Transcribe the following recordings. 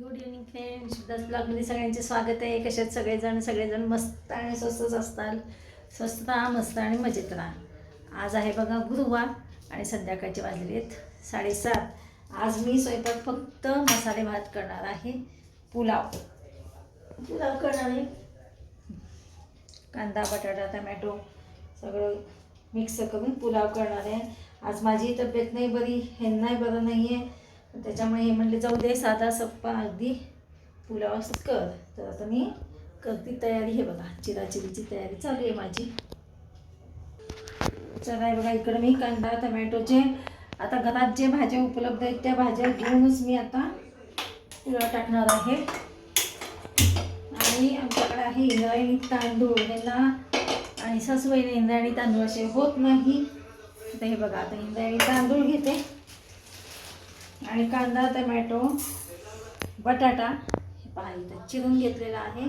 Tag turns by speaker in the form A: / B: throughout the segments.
A: Good evening friend शुद्धास ब्लॉगमध्ये सगळ्यांचे स्वागत आहे. कशात सगळेजण? सगळेजण मस्त आणि स्वस्तच असतात. स्वस्त राहा मस्त आणि मजेत राहा. आज आहे बघा गुरुवार आणि संध्याकाळचे वाजलेले आहेत साडेसात. आज मी स्वयंपाक फक्त मसाले भात करणार आहे. पुलाव. पुलाव करणार आहे. कांदा बटाटा टमॅटो सगळं मिक्स करून पुलाव करणार आहे. आज माझी तब्येत नाही बरी ह्यांनाही बरं नाही आहे त्याच्यामुळे हे म्हणले जाऊ दे साधा सप्पा अगदी पुलाव असंच कर. तर आता मी करते तयारी. हे बघा चिराचिरीची तयारी चालू आहे माझी. चला हे बघा इकडं मी कांदा टमॅटोचे आता घरात जे भाज्या उपलब्ध आहेत त्या भाज्या घेऊनच मी आता पुलाव टाकणार आहे. आणि आमच्याकडे आहे इंद्रायणी तांदूळ यांना आणि सासूबाईने इंद्रायणी तांदूळ असे होत नाही. तर हे बघा आता इंद्रायणी तांदूळ घेते. आणि कांदा टमॅटो बटाटा हे पहा इथं चिरून घेतलेला आहे.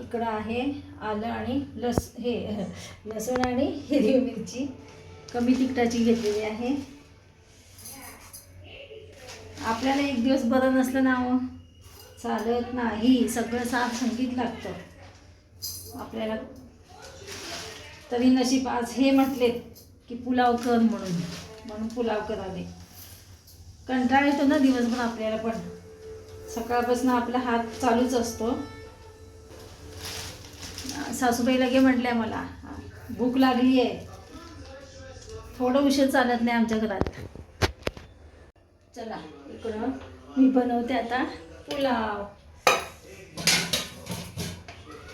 A: इकडं आहे आलं आणि लस हे लसूण आणि हिरवी मिरची. कमी तिखटाची घेतलेली आहे. आपल्याला एक दिवस बरं नसलं ना हो. चालत नाही. सगळं साफ संगीत लागतं. आपल्याला तरी नशीब आज हे म्हटलेत की पुलाव कर म्हणून म्हणून पुलाव करावे कंटाळा येतो ना दिवसभर आपल्याला पण. सकाळपासून आपला हात चालूच असतो. सासूबाई लगे म्हटल्या मला. भूक लागली आहे. थोडं उशीर चालत नाही आमच्या घरात. चला इकडं मी बनवते आता पुलाव.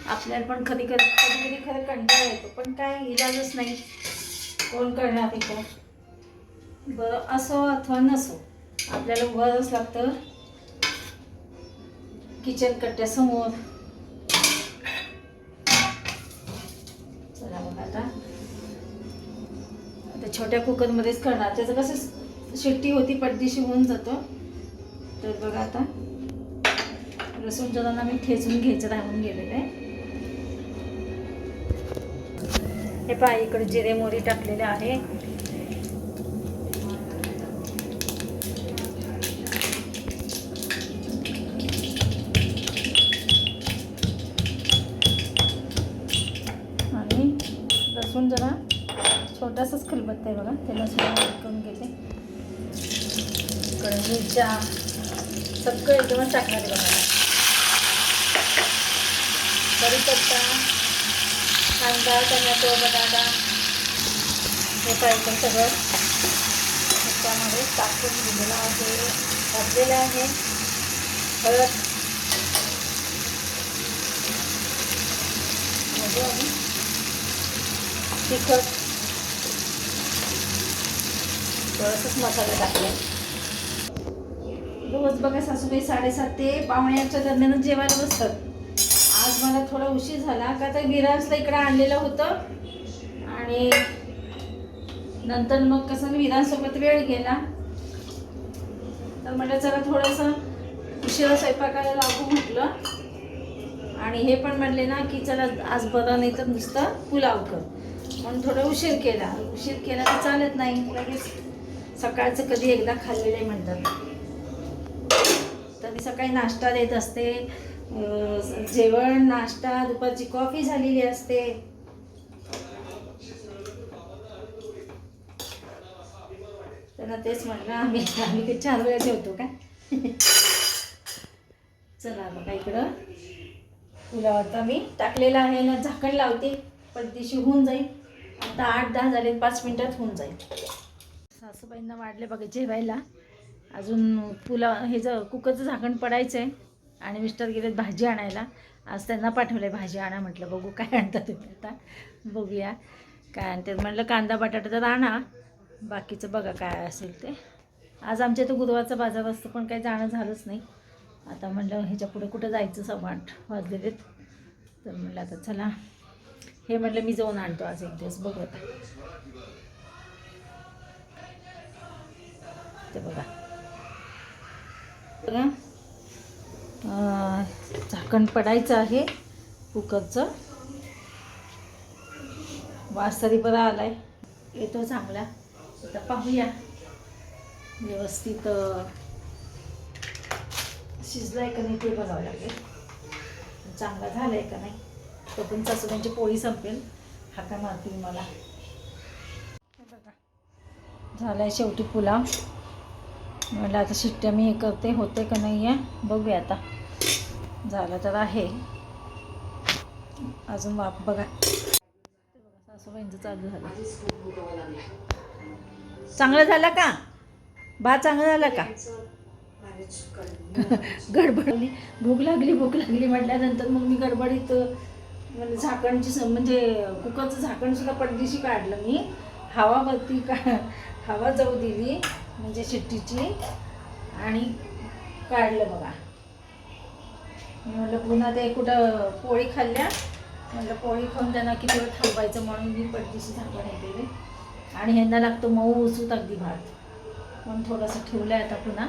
A: आपल्याला पण कधी कधी कधी कधी खरं कंटाळा येतो पण काय इलाजच नाही. कोण करणार तिथं बरं असो अथवा नसो. आपल्याला उभारावंच लागतं. किचन कट्ट्यासमोर. चला बघा आता. आता छोट्या कुकरमध्येच करणार. त्याचं कसं शिट्टी होती पडदीशी होऊन जातो. तर बघा आता. लसूण जरा मी ठेचून घ्यायचं राहून गेलेलं आहे. हे पहा इकडे जिरे मोरी टाकलेले आहे. लसूण जरा छोटासाच खलबत्त आहे बघा ते लसूण करून घेते. इकडे मिरच्या सगळं एकदमच टाकणार आहे बघा. कढीपत्ता कांदा टमॅटो बटाटा हे पाहिजे सगळं. त्यामध्ये टाकून दिलेलं आहे घातलेलं आहे. हळद. म्हणजे आम्ही तिखट. थोडंसंच मसाला टाकले रोज बघा सासूबाई साडेसात ते पाहुण्याच्या दरम्यानच जेवायला बसतात. आज मला थोडा उशीर झाला का तर गिराजला इकडे आणलेलं होतं. आणि नंतर मग कसं विरांसोबत वेळ गेला. तर म्हटलं चला थोडंसं उशिरा स्वयंपाकाला लागू म्हटलं. आणि हे पण म्हणले ना की चला आज बरं नाही तर नुसतं पुलाव कर. म्हणून थोडं उशीर केला. उशीर केला तर चालत नाही. लगेच सकाळचं कधी एकदा खाल्लेले म्हणतात. तरी सकाळी नाश्ता देत असते. जेवण नाश्ता दुपारची कॉफी झालेली असते. त्यांना तेच म्हटलं आम्ही आम्ही ते चार वेळा जेवतो का? चला बघा इकडं. तुला आता मी टाकलेला आहे. ना झाकण लावते. पण दिशी होऊन जाईल. आता आठ दहा झाले पाच मिनिटात होऊन जाईल. सासूबाईंना वाढले बघा जेवायला. अजून पुलाव हे जर कुकरचं झाकण पडायचं आहे आणि मिस्टर गेलेत भाजी आणायला. आज त्यांना पाठवलं भाजी आणा म्हटलं बघू काय आणता तुम्ही आता. बघूया. काय आणते म्हटलं कांदा बटाटा तर आणा. बाकीचं बघा काय असेल ते. आज आमच्या इथं गुरुवारचा बाजार असतो पण काही जाणं झालंच नाही. आता म्हटलं ह्याच्या पुढे कुठं जायचं सवाट वाजलेलेत. तर म्हटलं आता चला. हे म्हटलं मी जाऊन आणतो आज एक दिवस बघत ते बघा. बघा. झाकण पडायचं आहे कुकरचं. वास तरी बरा आलाय. येतो चांगला. आता पाहूया. व्यवस्थित शिजलाय आहे का नाही ते बघावं लागेल. चांगला झालाय आहे का नाही? तोपर्यंत सासूबाईंची पोळी संपेल. हाका मारतील मला. बघा. झाला आहे शेवटी पुलाव. म्हटलं आता शिट्ट्या मी हे करते होते का नाही आहे बघूया आता. झालं तर आहे. अजून वाप बघा. ते सासूबाईंचं चालू झालं. चांगलं झालं का? भात चांगला झाला का? गडबडली भूक लागली भूक लागली म्हटल्यानंतर मग मी गडबडीत म्हणजे झाकणची म्हणजे कुकरचं झाकण सुद्धा पडदिशी काढलं मी. हवा बत्ती का हवा जाऊ दिली म्हणजे शिट्टीची. आणि काढलं बघा. मी म्हटलं पुन्हा ते कुठं पोळी खाल्ल्या? म्हटलं पोळी खाऊन त्यांना किती वेळ थांबवायचं म्हणून मी पडदिशी झाकण हे केले आणि ह्यांना लागतो मऊ उसूत अगदी भात. म्हणून थोडंसं ठेवलं आहे आता पुन्हा.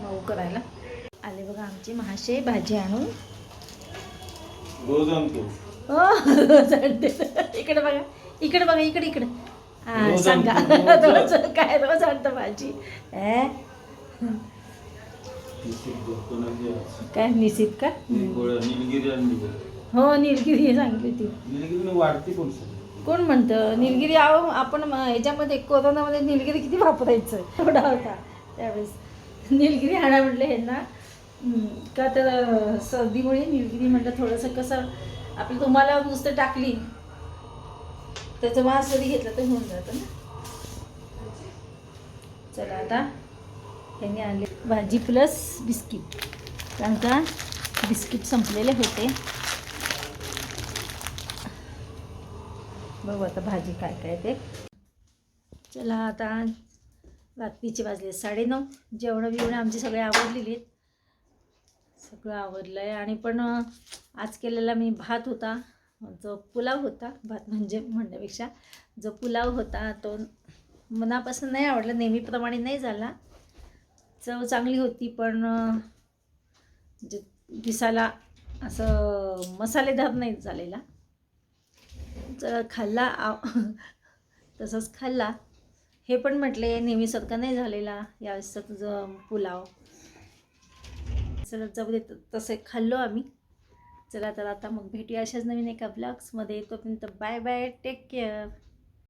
A: मऊ करायला. आले बघा आमची महाशय भाजी आणून
B: रोज आणतो
A: हो रोज आणते. इकडे बघा इकडे बघा इकडे इकडे. हा सांगा.
B: रोज
A: काय रोज आणतं भाजी? हे? काय निश्चित का. हो निलगिरी सांगितली ती. कोण म्हणतं? निलगिरी आहो आपण ह्याच्यामध्ये कोरोनामध्ये निलगिरी किती वापरायचं? एवढा होता त्यावेळेस. निलगिरी आणा म्हटलं ह्यांना का तर सर्दीमुळे निलगिरी म्हटलं थोडंसं कसं आपलं तुम्हाला नुसतं टाकली त्याचं वास जरी घेतला तर होऊन जातं ना. चला आता त्यांनी आले भाजी प्लस बिस्किट. कारण का बिस्किट संपलेले होते. बघू आता भाजी काय काय ते. चला आता रात्रीचे वाजले साडेनऊ. जेवणं बिवणं आमची सगळे आवडलेली आहेत. सगळं आवडलं आहे आणि पण आज केलेला मी भात होता. जो पुलाव होता भात म्हणजे म्हणण्यापेक्षा जो पुलाव होता तो मनापासून नाही आवडला. नेहमीप्रमाणे नाही झाला. चव चांगली होती पण जे दिसायला असं मसालेदार नाही झालेला. जर खाल्ला आव तसंच खाल्ला. हे पण म्हटले नेहमीसारखा नाही झालेला. यावेळेसचा तुझं पुलाव. चला जाऊ दे तसे खाल्लो आम्ही. चला तर आता मग भेटूया अशाच नवीन एका ब्लॉग्समध्ये तोपर्यंत बाय बाय टेक केअर